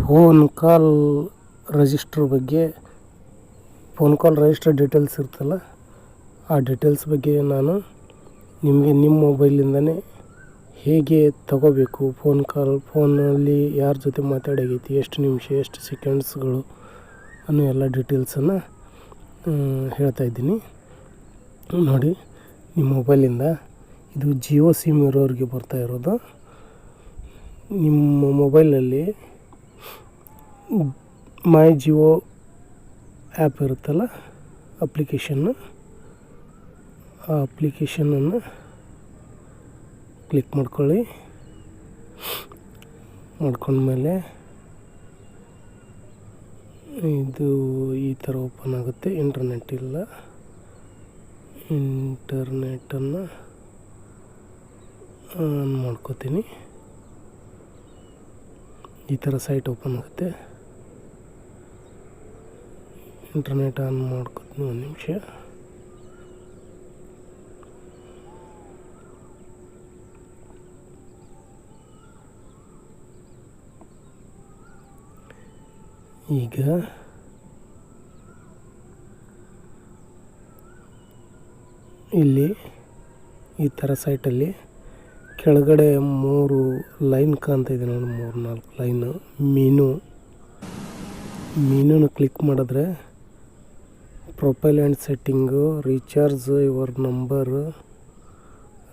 Phone call register ಬಗ್ಗೆ phone call register details ಇರ್ತಲ್ಲ, ಆ ಡೀಟೇಲ್ಸ್ ಬಗ್ಗೆ ನಾನು ನಿಮಗೆ ನಿಮ್ಮ ಮೊಬೈಲಿಂದನೇ ಹೇಗೆ ತಗೋಬೇಕು? ಫೋನ್ ಕಾಲ್ ಫೋನಲ್ಲಿ ಯಾರ ಜೊತೆ ಮಾತಾಡೋಗೈತಿ, ಎಷ್ಟು ನಿಮಿಷ, ಎಷ್ಟು ಸೆಕೆಂಡ್ಸ್ಗಳು ಅನ್ನೋ ಎಲ್ಲ ಡೀಟೇಲ್ಸನ್ನು ಹೇಳ್ತಾ ಇದ್ದೀನಿ. ನೋಡಿ ನಿಮ್ಮ ಮೊಬೈಲಿಂದ ಇದು ಜಿಯೋ ಸಿಮ್ ಇರೋರಿಗೆ ಬರ್ತಾ ಇರೋದು. ನಿಮ್ಮ ಮೊಬೈಲಲ್ಲಿ ಮೈ ಜಿಯೋ ಆ್ಯಪ್ ಇರುತ್ತಲ್ಲ ಅಪ್ಲಿಕೇಶನ್ ಆ ಅಪ್ಲಿಕೇಶನನ್ನು ಕ್ಲಿಕ್ ಮಾಡ್ಕೊಳ್ಳಿ. ಮಾಡ್ಕೊಂಡ್ಮೇಲೆ ಇದು ಈ ಥರ ಓಪನ್ ಆಗುತ್ತೆ. ಇಂಟರ್ನೆಟ್ ಇಲ್ಲ. ಇಂಟರ್ನೆಟನ್ನು ಆನ್ ಮಾಡ್ಕೋತೀನಿ. ಈ ಥರ ಸೈಟ್ ಓಪನ್ ಆಗುತ್ತೆ. ಇಂಟರ್ನೆಟ್ ಆನ್ ಮಾಡ್ಕೊತೀನಿ ಒಂದು ನಿಮಿಷ ಈಗ ಇಲ್ಲಿ ಈ ಥರ ಸೈಟಲ್ಲಿ ಕೆಳಗಡೆ ಮೂರು ಲೈನ್ ಕಾಣ್ತಾ ಇದೆ ನೋಡಿ, ಮೂರು ನಾಲ್ಕು ಲೈನು ಮೀನು. ಮೀನನ್ನು ಕ್ಲಿಕ್ ಮಾಡಿದ್ರೆ profile and setting, recharge your number,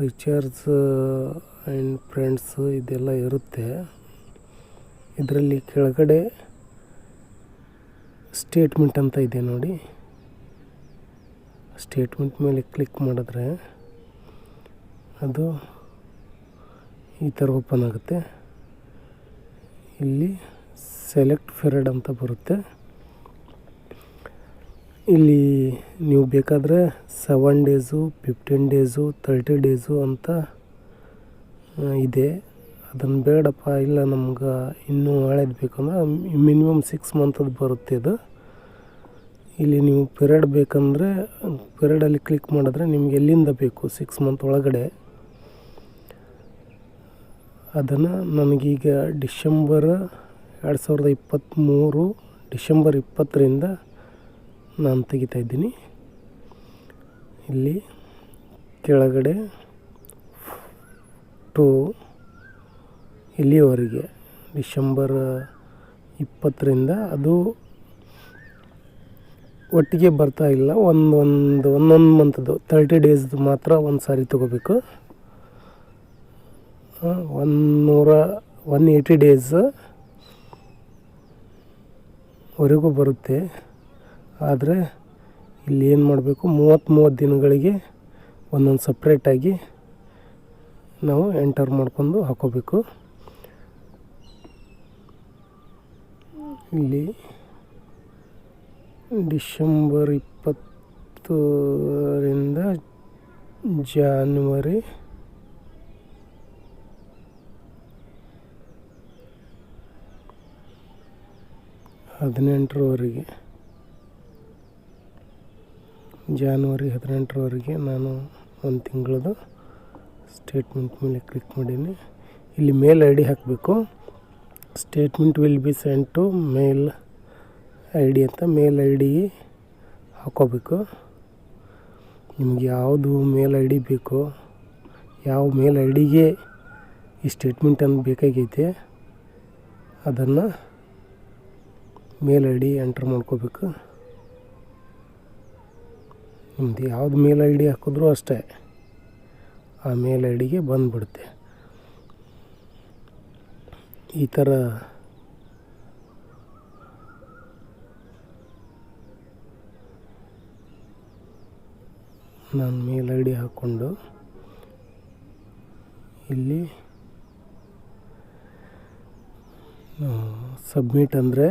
recharge and friends ಇದೆಲ್ಲ ಇರುತ್ತೆ. ಇದರಲ್ಲಿ ಕೆಳಗಡೆ ಸ್ಟೇಟ್ಮೆಂಟ್ ಅಂತ ಇದೆ ನೋಡಿ. ಸ್ಟೇಟ್ಮೆಂಟ್ ಮೇಲೆ ಕ್ಲಿಕ್ ಮಾಡಿದ್ರೆ ಅದು ಈ ಥರ ಓಪನ್ ಆಗುತ್ತೆ. ಇಲ್ಲಿ ಸೆಲೆಕ್ಟ್ ಫೆರಡ್ ಅಂತ ಬರುತ್ತೆ. ಇಲ್ಲಿ ನೀವು ಬೇಕಾದರೆ seven days fifteen days thirty days ಅಂತ ಇದೆ. ಅದನ್ನು ಬೇಡಪ್ಪ, ಇಲ್ಲ ನಮ್ಗೆ ಇನ್ನೂ ಹಳೇದು ಬೇಕಂದ್ರೆ ಮಿನಿಮಮ್ ಸಿಕ್ಸ್ ಮಂತದ್ದು ಬರುತ್ತೆ ಇದು. ಇಲ್ಲಿ ನೀವು ಪಿರಿಯಡ್ ಬೇಕಂದರೆ ಪಿರಿಯಡಲ್ಲಿ ಕ್ಲಿಕ್ ಮಾಡಿದ್ರೆ ನಿಮ್ಗೆ ಎಲ್ಲಿಂದ ಬೇಕು ಸಿಕ್ಸ್ ಮಂತ್ ಒಳಗಡೆ? ಅದನ್ನು ನನಗೀಗ ಡಿಶೆಂಬರ್ ಎರಡು ಸಾವಿರದ ಇಪ್ಪತ್ತ್ಮೂರು, ಡಿಶೆಂಬರ್ ಇಪ್ಪತ್ತರಿಂದ ನಾನು ತೆಗಿತಾಯಿದ್ದೀನಿ ಇಲ್ಲಿ ಕೆಳಗಡೆ ಟು ಇಲ್ಲಿಯವರೆಗೆ, ಡಿಸೆಂಬರ್ ಇಪ್ಪತ್ತರಿಂದ ಅದು ಒಟ್ಟಿಗೆ ಬರ್ತಾ ಇಲ್ಲ. ಒಂದೊಂದು ಒಂದೊಂದು ಮಂತ್ದು ತರ್ಟಿ ಡೇಸ್ದು ಮಾತ್ರ ಒಂದು ಸಾರಿ ತೊಗೋಬೇಕು. ಒಂದು ನೂರ ಒನ್ ಏಯ್ಟಿ ಡೇಸ್ ವರೆಗೂ ಬರುತ್ತೆ. ಆದರೆ ಇಲ್ಲಿ ಏನು ಮಾಡಬೇಕು? ಮೂವತ್ತು ಮೂವತ್ತು ದಿನಗಳಿಗೆ ಒಂದೊಂದು ಸಪ್ರೇಟಾಗಿ ನಾವು ಎಂಟರ್ ಮಾಡ್ಕೊಂಡು ಹಾಕೋಬೇಕು. ಇಲ್ಲಿ ಡಿಸೆಂಬರ್ ಇಪ್ಪತ್ತರಿಂದ ಜಾನ್ವರಿ ಹದಿನೆಂಟರವರೆಗೆ. ಜಾನ್ವರಿ ಹದಿನೆಂಟರವರೆಗೆ ನಾನು ಒಂದು ತಿಂಗಳದು ಸ್ಟೇಟ್ಮೆಂಟ್ ಮೇಲೆ ಕ್ಲಿಕ್ ಮಾಡೀನಿ. ಇಲ್ಲಿ ಮೇಲ್ ಐ ಡಿ ಹಾಕಬೇಕು. Statement will be send to mail I D ಅಂತ ಮೇಲ್ ಐ ಡಿ ಹಾಕೋಬೇಕು. ನಿಮ್ಗೆ ಯಾವುದು ಮೇಲ್ ಐ ಡಿ ಬೇಕೋ, ಯಾವ ಮೇಲ್ ಐ ಡಿಗೆ ಈ ಸ್ಟೇಟ್ಮೆಂಟ್ ಅನ್ನು ಬೇಕಾಗೈತೆ, ಅದನ್ನು ಮೇಲ್ ಐ ಡಿ ಎಂಟ್ರ್ ಮಾಡ್ಕೋಬೇಕು. ನಿಮ್ದು ಯಾವ್ದು ಮೇಲ್ ಐ ಡಿ ಹಾಕಿದ್ರೂ ಅಷ್ಟೇ. ಆ ಮೇಲ್ ಐ ಡಿಗೆ ಬಂದುಬಿಡುತ್ತೆ. ಈ ಥರ ನಾನು ಮೇಲ್ ಐ ಡಿ ಹಾಕ್ಕೊಂಡು ಇಲ್ಲಿ ಸಬ್ಮಿಟ್ ಅಂದರೆ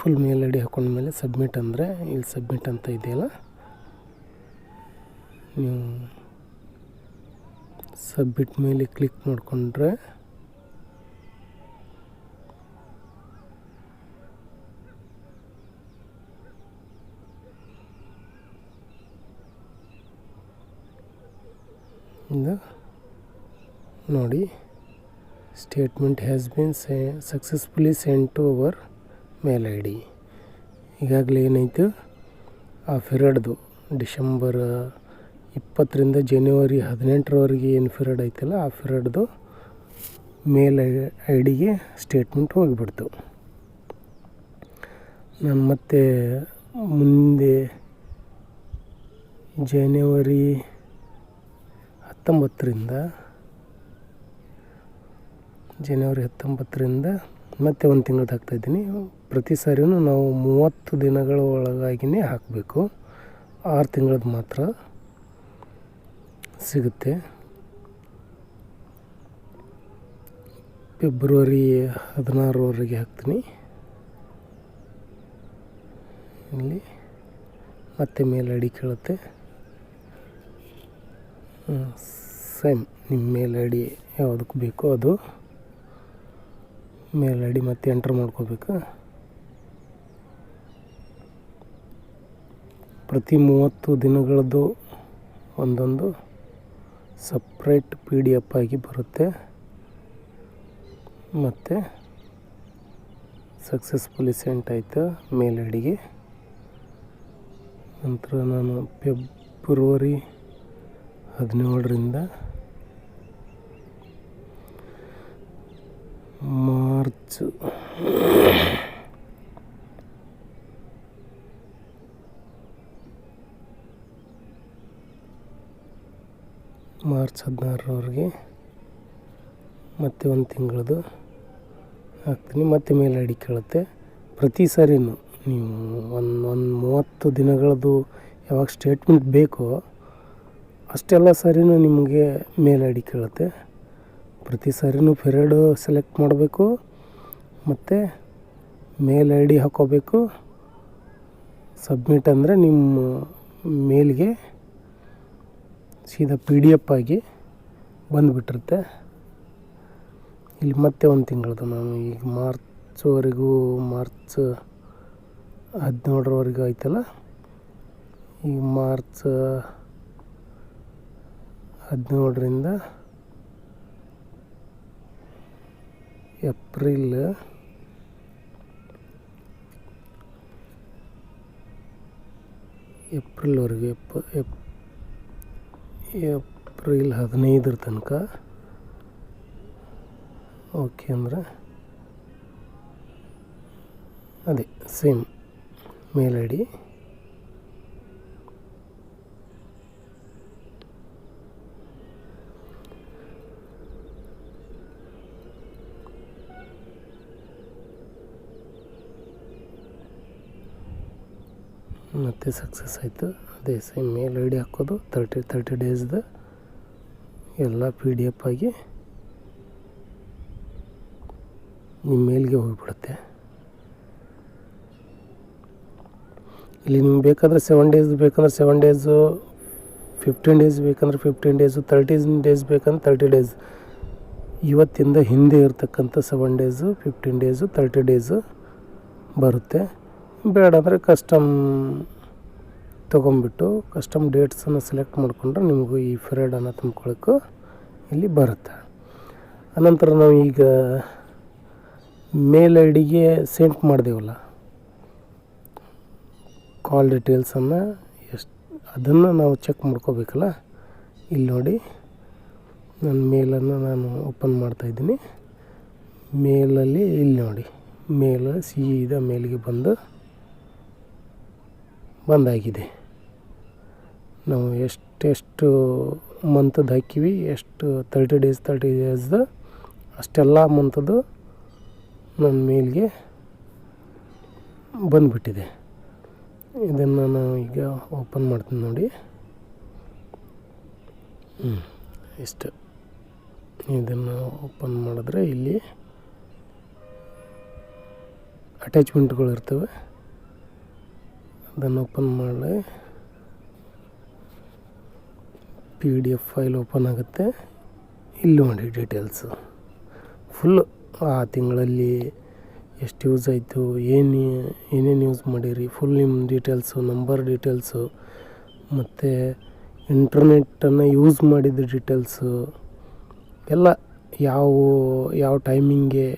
ಫುಲ್ ಮೇಲ್ ಡಿ ಹಾಕೊಂಡ್ಮೇಲೆ ಸಬ್ಮಿಟ್ ಅಂದರೆ ಇಲ್ಲಿ ಸಬ್ಮಿಟ್ ಅಂತ ಇದೆಯಲ್ಲ? ನೀವು ಸಬ್ಮಿಟ್ ಮೇಲೆ ಕ್ಲಿಕ್ ಮಾಡಿಕೊಂಡ್ರೆ ನೋಡಿ ಸ್ಟೇಟ್ಮೆಂಟ್ ಹ್ಯಾಸ್ ಬಿನ್ ಸೆ successfully sent to our mail I D ಈಗಾಗಲೇ ಏನಾಯಿತು? ಆ ಪಿರಿಯಡ್ದು ಡಿಸೆಂಬರ್ ಇಪ್ಪತ್ತರಿಂದ ಜನವರಿ ಹದಿನೆಂಟರವರೆಗೆ ಏನು ಪಿರಿಯಡ್ ಐತಲ್ಲ ಆ ಪಿರಿಯಡ್ದು ಮೇಲ್ ಐ ಡಿಗೆ ಸ್ಟೇಟ್ಮೆಂಟ್ ಹೋಗಿಬಿಡ್ತು. ನಾನು ಮತ್ತೆ ಮುಂದೆ ಜನವರಿ ಹತ್ತೊಂಬತ್ತರಿಂದ ಜನವರಿ ಹತ್ತೊಂಬತ್ತರಿಂದ ಮತ್ತೆ ಒಂದು ತಿಂಗಳು ಹಾಕ್ತಾಯಿದ್ದೀನಿ ಪ್ರತಿ ಸಾರಿನೂ ನಾವು ಮೂವತ್ತು ದಿನಗಳ ಒಳಗಾಗಿಯೇ ಹಾಕಬೇಕು. ಆರು ತಿಂಗಳದ್ದು ಮಾತ್ರ ಸಿಗುತ್ತೆ. ಫೆಬ್ರವರಿ ಹದಿನಾರವರೆಗೆ ಹಾಕ್ತೀನಿ. ಇಲ್ಲಿ ಮತ್ತೆ ಮೇಲೆ ಅಡಿ ಕೇಳುತ್ತೆ. ಸೇಮ್ ನಿಮ್ಮ ಮೇಲ್ ಐ ಡಿ ಯಾವುದಕ್ಕೆ ಬೇಕೋ ಅದು. ಮೇಲಡಿ ಮತ್ತೆ ಎಂಟ್ರ್ ಮಾಡ್ಕೋಬೇಕು. ಪ್ರತಿ ಮೂವತ್ತು ದಿನಗಳದ್ದು ಒಂದೊಂದು ಸಪ್ರೇಟ್ ಪಿ ಡಿ ಎಫ್ ಆಗಿ ಬರುತ್ತೆ. ಮತ್ತು ಸಕ್ಸಸ್ಫುಲಿ ಸೆಂಟ್ ಆಯಿತು ಮೇಲ್ ಐ ಡಿಗೆ ನಂತರ ನಾನು ಫೆಬ್ರವರಿ ಹದಿನೇಳರಿಂದ ಮಾರ್ಚ್ ಮಾರ್ಚ್ ಹದಿನಾರರವರೆಗೆ ಮತ್ತೆ ಒಂದು ತಿಂಗಳದು ಹಾಕ್ತೀನಿ. ಮತ್ತೆ ಮೇಲೆ ಅಡಿ ಕೇಳುತ್ತೆ. ಪ್ರತಿ ಸಾರಿನೂ ನೀವು ಒಂದು ಒಂದು ಮೂವತ್ತು ದಿನಗಳದ್ದು ಯಾವಾಗ ಸ್ಟೇಟ್ಮೆಂಟ್ ಬೇಕೋ ಅಷ್ಟೆಲ್ಲ ಸಾರಿನೂ ನಿಮಗೆ ಮೇಲೆ ಅಡಿ ಕೇಳುತ್ತೆ. ಪ್ರತಿ ಸಾರಿನೂ ಪಿರಿಯಡು ಸೆಲೆಕ್ಟ್ ಮಾಡಬೇಕು. ಮತ್ತು ಮೇಲ್ ಐ ಡಿ ಹಾಕ್ಕೋಬೇಕು ಸಬ್ಮಿಟ್ ಅಂದರೆ ನಿಮ್ಮ ಮೇಲ್ಗೆ ಸೀದಾ ಪಿ ಡಿ ಎಫ್ ಆಗಿ ಬಂದುಬಿಟ್ಟಿರುತ್ತೆ. ಇಲ್ಲಿ ಮತ್ತೆ ಒಂದು ತಿಂಗಳದು ನಾನು, ಈಗ ಮಾರ್ಚ್ವರೆಗೂ, ಮಾರ್ಚ್ ಹದಿನೇಳರವರೆಗೂ ಆಯ್ತಲ್ಲ? ಈಗ ಮಾರ್ಚ್ ಹದಿನೇಳರಿಂದ ಏಪ್ರಿಲ್ ಏಪ್ರಿಲ್ವರೆಗೆ ಎಪ್ ಎಪ್ ಏಪ್ರಿಲ್ ಹದಿನೈದರ ತನಕ. ಓಕೆ ಅಂದರೆ ಅದೇ ಸೇಮ್ ಮೇಲ್ ಐ ಡಿ ಮತ್ತು ಸಕ್ಸಸ್ ಆಯಿತು. ಅದೇ ಸೇಮ್ ಮೇಲ್ ಐ ಡಿ ಹಾಕೋದು ತರ್ಟಿ ತರ್ಟಿ ಡೇಸ್ದು ಎಲ್ಲ ಪಿ ಡಿ ಎಫ್ ಆಗಿ ನಿಮ್ಮ ಮೇಲ್ಗೆ ಹೋಗಿಬಿಡುತ್ತೆ. ಇಲ್ಲಿ ನಿಮ್ಗೆ ಬೇಕಾದರೆ ಸೆವೆನ್ ಡೇಸ್ ಬೇಕಂದ್ರೆ ಸೆವೆನ್ ಡೇಸು ಫಿಫ್ಟೀನ್ ಡೇಸ್ ಬೇಕಂದ್ರೆ ಫಿಫ್ಟೀನ್ ಡೇಸು ತರ್ಟಿ ಡೇಸ್ ಬೇಕಂದ್ರೆ ತರ್ಟಿ ಡೇಸ್ ಇವತ್ತಿಂದ ಹಿಂದೆ ಇರತಕ್ಕಂಥ seven days fifteen days thirty days ಬರುತ್ತೆ. ಬೇಡ ಅಂದರೆ ಕಸ್ಟಮ್ ತೊಗೊಂಬಿಟ್ಟು ಕಸ್ಟಮ್ ಡೇಟ್ಸನ್ನು ಸೆಲೆಕ್ಟ್ ಮಾಡಿಕೊಂಡ್ರೆ ನಿಮಗೂ ಈ ಫ್ರೇಡನ್ನು ತುಂಬ್ಕೊಳ್ಳೋಕ್ಕೂ ಇಲ್ಲಿ ಬರುತ್ತೆ. ಅನಂತರ ನಾವು ಈಗ ಮೇಲ್ ಐ ಡಿಗೆ ಸೆಂಟ್ ಮಾಡಿದೆವಲ್ಲ ಕಾಲ್ ಡೀಟೇಲ್ಸನ್ನು ಎಷ್ಟು ಅದನ್ನು ನಾವು ಚೆಕ್ ಮಾಡ್ಕೋಬೇಕಲ್ಲ? ಇಲ್ಲಿ ನೋಡಿ, ನನ್ನ ಮೇಲನ್ನು ನಾನು ಓಪನ್ ಮಾಡ್ತಾಯಿದ್ದೀನಿ ಮೇಲಲ್ಲಿ ಇಲ್ಲಿ ನೋಡಿ ಮೇಲ ಸೀದಾ ಮೇಲಿಗೆ ಬಂದು ಬಂದಾಗಿದೆ. ನಾವು ಎಷ್ಟೆಷ್ಟು ಮಂತದ್ದು ಹಾಕಿವಿ, ಎಷ್ಟು ತರ್ಟಿ ಡೇಸ್ ತರ್ಟಿ ಡೇಸ್ದು ಅಷ್ಟೆಲ್ಲ ಮಂತದ್ದು ನನ್ನ ಮೇಲ್ಗೆ ಬಂದುಬಿಟ್ಟಿದೆ. ಇದನ್ನು ನಾನು ಈಗ ಓಪನ್ ಮಾಡ್ತೀನಿ ನೋಡಿ. ಹ್ಞೂ ಇಷ್ಟು. ಇದನ್ನು ಓಪನ್ ಮಾಡಿದ್ರೆ ಇಲ್ಲಿ ಅಟ್ಯಾಚ್ಮೆಂಟ್ಗಳು ಇರ್ತವೆ. ಅದನ್ನು ಓಪನ್ ಮಾಡಿ P D F file open ಆಗುತ್ತೆ. ಇಲ್ಲಿ ನೋಡಿ ಡೀಟೇಲ್ಸು ಫುಲ್ ಆ ತಿಂಗಳಲ್ಲಿ ಎಷ್ಟು ಯೂಸ್ ಆಯಿತು, ಏನು ಏನೇನು ಯೂಸ್ ಮಾಡಿರಿ ಫುಲ್ ನಿಮ್ಮ ಡೀಟೇಲ್ಸು ನಂಬರ್ ಡೀಟೇಲ್ಸು ಮತ್ತು ಇಂಟರ್ನೆಟ್ಟನ್ನು ಯೂಸ್ ಮಾಡಿದ ಡೀಟೇಲ್ಸು ಎಲ್ಲ ಯಾವ ಯಾವ ಟೈಮಿಂಗೆ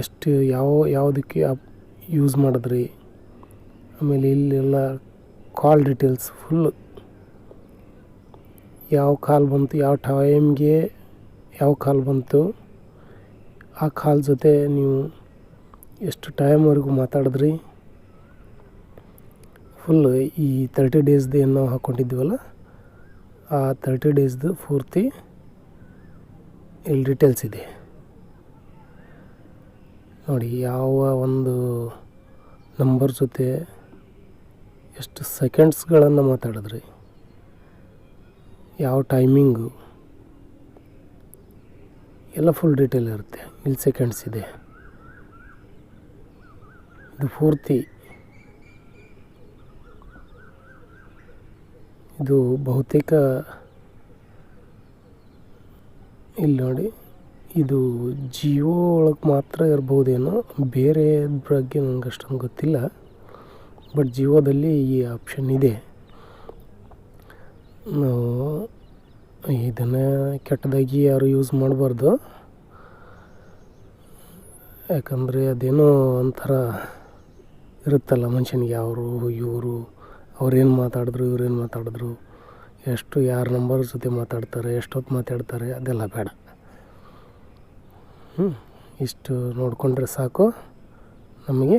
ಎಷ್ಟು ಯಾವ, ಯಾವುದಕ್ಕೆ ಯೂಸ್ ಮಾಡಿದ್ರಿ. ಆಮೇಲೆ ಇಲ್ಲೆಲ್ಲ ಕಾಲ್ ಡೀಟೇಲ್ಸ್ ಫುಲ್ಲು ಯಾವ ಕಾಲ್ ಬಂತು, ಯಾವ ಟೈಮ್ಗೆ ಯಾವ ಕಾಲ್ ಬಂತು, ಆ ಕಾಲ್ ಜೊತೆ ನೀವು ಎಷ್ಟು ಟೈಮ್ವರೆಗೂ ಮಾತಾಡಿದ್ರಿ. ಫುಲ್ ಈ ತರ್ಟಿ ಡೇಸ್ದು ಏನು ನಾವು ಹಾಕ್ಕೊಂಡಿದ್ದೀವಲ್ಲ ಆ ತರ್ಟಿ ಡೇಸ್ದು ಪೂರ್ತಿ ಇಲ್ಲಿ ಡೀಟೇಲ್ಸ್ ಇದೆ. ನೋಡಿ, ಯಾವ ಒಂದು ನಂಬರ್ ಜೊತೆ ಎಷ್ಟು ಸೆಕೆಂಡ್ಸ್ಗಳನ್ನು ಮಾತಾಡಿದ್ರಿ? ಯಾವ ಟೈಮಿಂಗು? ಎಲ್ಲ ಫುಲ್ ಡೀಟೇಲ್ ಇರುತ್ತೆ. ಇಲ್ಲಿ ಸೆಕೆಂಡ್ಸ್ ಇದೆ. ಇದು ಪೂರ್ತಿ. ಇದು ಬಹುತೇಕ, ಇಲ್ಲಿ ನೋಡಿ. ಇದು ಜಿಯೋ ಒಳಗೆ ಮಾತ್ರ ಇರ್ಬೋದೇನೋ ಬೇರೆ ಬಗ್ಗೆ ನನಗೆ ಅಷ್ಟೊಂದು ಗೊತ್ತಿಲ್ಲ. ಬಟ್ ಜಿಯೋದಲ್ಲಿ ಈ ಆಪ್ಷನ್ ಇದೆ. ನಾವು ಇದನ್ನು ಕೆಟ್ಟದಾಗಿ ಯಾರು ಯೂಸ್ ಮಾಡಬಾರ್ದು. ಯಾಕಂದರೆ ಅದೇನೋ ಒಂಥರ ಇರುತ್ತಲ್ಲ ಮನುಷ್ಯನಿಗೆ, ಅವರು, ಇವರು, ಅವ್ರೇನು ಮಾತಾಡಿದ್ರು, ಇವ್ರೇನು ಮಾತಾಡಿದ್ರು. ಎಷ್ಟು ಯಾರ ನಂಬರ್ ಜೊತೆ ಮಾತಾಡ್ತಾರೆ ಎಷ್ಟೊತ್ತು ಮಾತಾಡ್ತಾರೆ ಅದೆಲ್ಲ ಬೇಡ. ಇಷ್ಟು ನೋಡಿಕೊಂಡ್ರೆ ಸಾಕು. ನಮಗೆ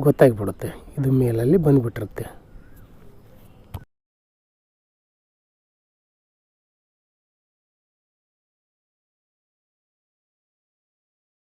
ಗೊತ್ತಾಗಿಬಿಡುತ್ತೆ. ಇದು ಮೇಲಲ್ಲಿ ಬಂದುಬಿಟ್ಟಿರುತ್ತೆ.